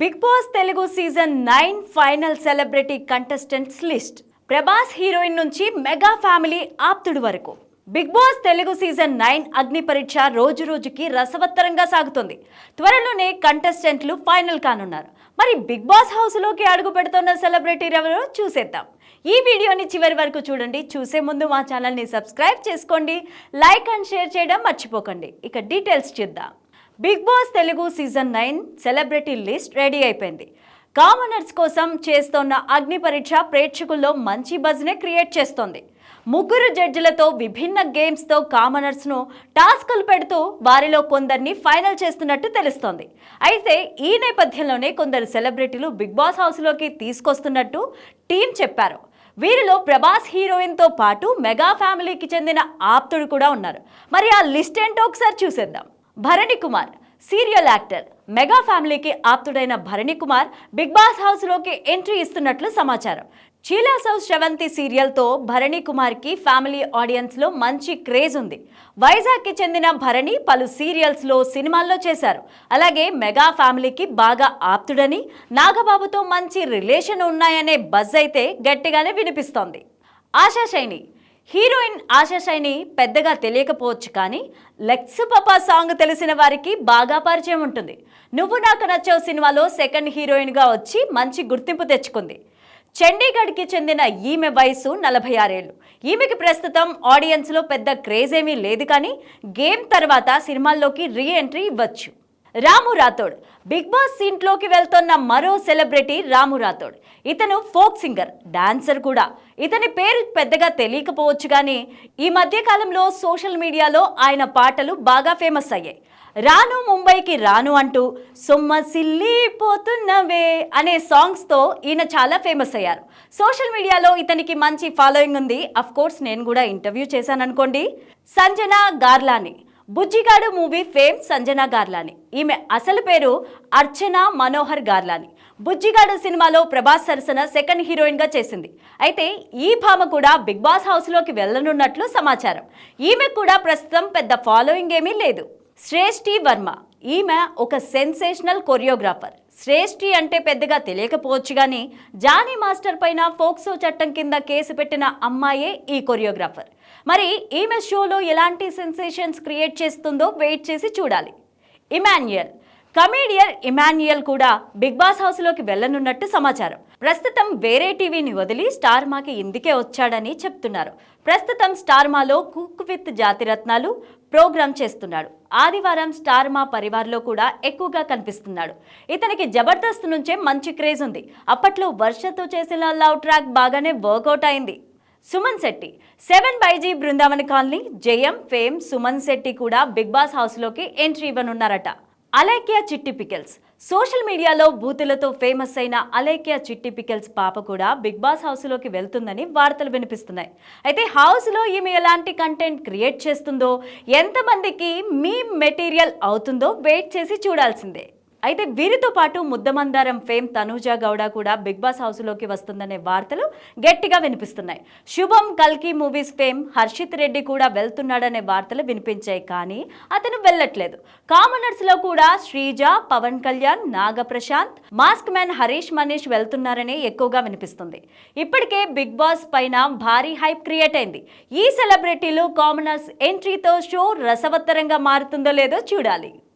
Big boss Telugu season nine final celebrity contestants list. Prabhas heroine నుంచి mega family ఆప్తుడు వరకు. Big boss Telugu season nine అగ్ని పరీక్ష రోజు రోజుకి రసవత్తరంగా సాగుతుంది. త్వరలోనే కంటెస్టెంట్లు ఫైనల్ కానున్నారు. మరి బిగ్ బాస్ హౌస్లోకి అడుగు పెడుతున్న సెలబ్రిటీ ఎవరో చూసేద్దాం. ఈ వీడియోని చివరి వరకు చూడండి. చూసే ముందు మా ఛానల్ని సబ్స్క్రైబ్ చేసుకోండి. లైక్ అండ్ షేర్ చేయడం మర్చిపోకండి. ఇక డీటెయిల్స్ చూద్దాం. Big boss Telugu season nine celebrity list ready అయిపోయింది. కామనర్స్ కోసం చేస్తోన్న అగ్ని పరీక్ష ప్రేక్షకుల్లో మంచి బజ్నే క్రియేట్ చేస్తోంది. ముగ్గురు జడ్జిలతో విభిన్న గేమ్స్తో కామనర్స్ను టాస్కులు పెడుతూ వారిలో కొందరిని ఫైనల్ చేస్తున్నట్టు తెలుస్తోంది. అయితే ఈ నేపథ్యంలోనే కొందరు సెలబ్రిటీలు బిగ్ బాస్ హౌస్లోకి తీసుకొస్తున్నట్టు టీం చెప్పారు. వీరిలో ప్రభాస్ హీరోయిన్తో పాటు మెగా ఫ్యామిలీకి చెందిన ఆప్తుడు కూడా ఉన్నారు. మరి ఆ లిస్ట్ ఏంటో ఒకసారి చూసేద్దాం. Bharani Kumar serial actor mega ఫ్యామిలీకి ఆప్తుడైన భరణి కుమార్ బిగ్ బాస్ హౌస్లోకి ఎంట్రీ ఇస్తున్నట్లు సమాచారం. చీలా హౌస్ శ్రవంతి సీరియల్తో భరణి కుమార్కి ఫ్యామిలీ ఆడియన్స్లో మంచి క్రేజ్ ఉంది. వైజాగ్కి చెందిన భరణి పలు సీరియల్స్లో సినిమాల్లో చేశారు. అలాగే మెగా ఫ్యామిలీకి బాగా ఆప్తుడని నాగబాబుతో మంచి రిలేషన్ ఉన్నాయనే బజ్ అయితే గట్టిగానే వినిపిస్తోంది. ఆశా శైని హీరోయిన్ ఆశా శైని పెద్దగా తెలియకపోవచ్చు కానీ లెక్స్ పాపా సాంగ్ తెలిసిన వారికి బాగా పరిచయం ఉంటుంది. నువ్వు నాకు నచ్చావు సినిమాలో సెకండ్ హీరోయిన్గా వచ్చి మంచి గుర్తింపు తెచ్చుకుంది. చండీగఢ్కి చెందిన ఈమె వయసు నలభై ఆరేళ్ళు ఈమెకి ప్రస్తుతం ఆడియన్స్లో పెద్ద క్రేజ్ ఏమీ లేదు కానీ గేమ్ తర్వాత సినిమాల్లోకి రీ ఎంట్రీ ఇవ్వచ్చు. రాము రాథోడ్. బిగ్ బాస్ సీన్లోకి వెళ్తున్న మరో సెలబ్రిటీ రాము రాథోడ్. ఇతను ఫోక్ సింగర్ డాన్సర్ కూడా. ఇతని పేరు పెద్దగా తెలియకపోవచ్చు కానీ ఈ మధ్యకాలంలో సోషల్ మీడియాలో ఆయన పాటలు బాగా ఫేమస్ అయ్యాయి. రాను ముంబైకి రాను అంటూ సొమ్మసిల్లిపోతున్నవే అనే సాంగ్స్తో ఈయన చాలా ఫేమస్ అయ్యారు. సోషల్ మీడియాలో ఇతనికి మంచి ఫాలోయింగ్ ఉంది. అఫ్ కోర్స్ నేను కూడా ఇంటర్వ్యూ చేశాను అనుకోండి సంజన గార్లాని. Bujjigadu movie fame Sanjana గార్లాని. ఈమె అసలు పేరు అర్చన మనోహర్ గార్లాని. బుజ్జిగాడు సినిమాలో ప్రభాస్ సరసన సెకండ్ హీరోయిన్గా చేసింది. అయితే ఈ భామ కూడా బిగ్ బాస్ హౌస్లోకి వెళ్ళనున్నట్లు సమాచారం. ఈమె కూడా ప్రస్తుతం పెద్ద ఫాలోయింగ్ ఏమీ లేదు. శ్రేష్ఠి వర్మ. ఈమె ఒక సెన్సేషనల్ కొరియోగ్రాఫర్. శ్రేష్ఠి అంటే పెద్దగా తెలియకపోవచ్చు కానీ జానీ మాస్టర్ పైన ఫోక్సో చట్టం కింద కేసు పెట్టిన అమ్మాయే ఈ కొరియోగ్రాఫర్. మరి ఈమె షోలో ఎలాంటి సెన్సేషన్స్ క్రియేట్ చేస్తుందో వెయిట్ చేసి చూడాలి. ఇమాన్యుయల్ కమీడియన్ ఇమాన్యుయల్ కూడా బిగ్ బాస్ హౌస్లోకి వెళ్ళనున్నట్టు సమాచారం. ప్రస్తుతం వేరే టీవీని వదిలి స్టార్ మాకి ఇందుకే వచ్చాడని చెప్తున్నారు. ప్రస్తుతం స్టార్ మాలో కుక్ విత్ జాతిరత్నాలు ప్రోగ్రామ్ చేస్తున్నాడు. ఆదివారం స్టార్ మా పరివార్లో కూడా ఎక్కువగా కనిపిస్తున్నాడు. ఇతనికి జబర్దస్త్ నుంచే మంచి క్రేజ్ ఉంది. అప్పట్లో వర్షతో చేసిన లవ్ ట్రాక్ బాగానే వర్కౌట్ అయింది. Suman Shetty seven బైజీ Brindavan colony Jayam fame Suman Shetty కూడా బిగ్ బాస్ హౌస్లోకి ఎంట్రీ ఇవ్వనున్నారట. అలైక్యా చిట్టి పికెల్స్. సోషల్ మీడియాలో బూతులతో ఫేమస్ అయిన అలైక్యా చిట్టి పికెల్స్ పాప కూడా బిగ్ బాస్ హౌస్లోకి వెళ్తుందని వార్తలు వినిపిస్తున్నాయి. అయితే హౌస్లో ఈమె ఎలాంటి కంటెంట్ క్రియేట్ చేస్తుందో ఎంతమందికి మీ మెటీరియల్ అవుతుందో వెయిట్ చేసి చూడాల్సిందే. అయితే వీరితో పాటు ముద్దమందారం ఫేమ్ తనూజా గౌడ కూడా బిగ్ బాస్ హౌస్లోకి వస్తుందనే వార్తలు గట్టిగా వినిపిస్తున్నాయి. శుభం కల్కి మూవీస్ ఫేమ్ హర్షిత్ రెడ్డి కూడా వెళ్తున్నాడనే వార్తలు వినిపించాయి కానీ అతను వెళ్ళట్లేదు. కామనర్స్లో కూడా శ్రీజ పవన్ కళ్యాణ్ నాగప్రశాంత్ మాస్క్ మ్యాన్ హరీష్ మనీష్ వెళ్తున్నారని ఎక్కువగా వినిపిస్తుంది. ఇప్పటికే బిగ్ బాస్ పైన భారీ హైప్ క్రియేట్ అయింది. ఈ సెలబ్రిటీలు కామనర్స్ ఎంట్రీతో షో రసవత్తరంగా మారుతుందో లేదో చూడాలి.